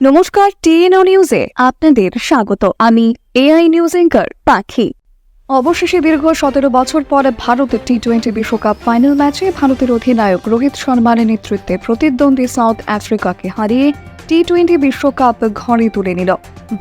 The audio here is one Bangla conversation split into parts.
নমস্কার, টিএনও নিউজে আপনাদের স্বাগত। আমি এআই নিউজ এঙ্কার পাখি। অবশেষে দীর্ঘ সতেরো বছর পর ভারতের টি টোয়েন্টি বিশ্বকাপ ফাইনাল ম্যাচে ভারতের অধিনায়ক রোহিত শর্মার নেতৃত্বে প্রতিদ্বন্দ্বী সাউথ আফ্রিকাকে হারিয়ে টি টোয়েন্টি বিশ্বকাপ ঘরে তুলে নিল।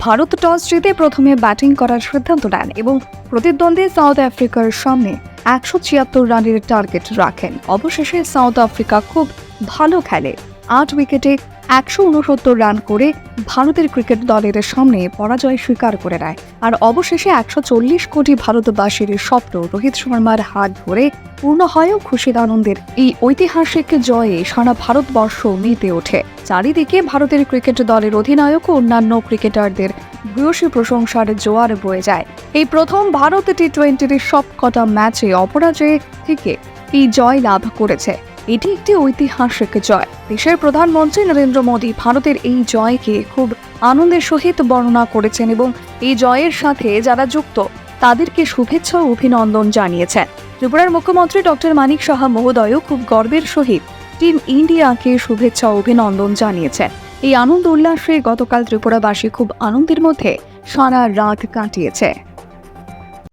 ভারত টস জিতে প্রথমে ব্যাটিং করার সিদ্ধান্ত নেন এবং প্রতিদ্বন্দ্বী সাউথ আফ্রিকার সামনে একশো ছিয়াত্তর রানের টার্গেট রাখেন। অবশেষে সাউথ আফ্রিকা খুব ভালো খেলে। আট উইকেটে একশো উনসত্তর রান করে ভারতের ক্রিকেট দলের সামনে পরাজয় স্বীকার করে নেয়। আর অবশেষে একশো চল্লিশ কোটি ভারতবাসীর স্বপ্ন রোহিত শর্মার হাত ধরে পূর্ণ হয়েও খুশির আনন্দের এই ঐতিহাসিক জয়ে সারা ভারতবর্ষ মেতে ওঠে। চারিদিকে ভারতের ক্রিকেট দলের অধিনায়ক ও অন্যান্য ক্রিকেটারদের ভূয়সী প্রশংসার জোয়ার বয়ে যায়। এই প্রথম ভারত টি টোয়েন্টির সবকটা ম্যাচে অপরাজয় থেকে এই জয় লাভ করেছে। এটি একটি ঐতিহাসিক জয়। দেশের প্রধানমন্ত্রী নরেন্দ্র মোদী ভারতের এই জয়কে খুব আনন্দের সহিত বর্ণনা করেছেন এবং এই জয়ের সাথে যারা যুক্ত, তাদেরকে শুভেচ্ছা ও অভিনন্দন জানিয়েছেন। ত্রিপুরার মুখ্যমন্ত্রী ডক্টর মানিক সাহা মহোদয়ও খুব গর্বের সহিত টিম ইন্ডিয়াকে শুভেচ্ছা অভিনন্দন জানিয়েছেন। এই আনন্দ উল্লাসে গতকাল ত্রিপুরাবাসী খুব আনন্দের মধ্যে সারা রাত কাটিয়েছে।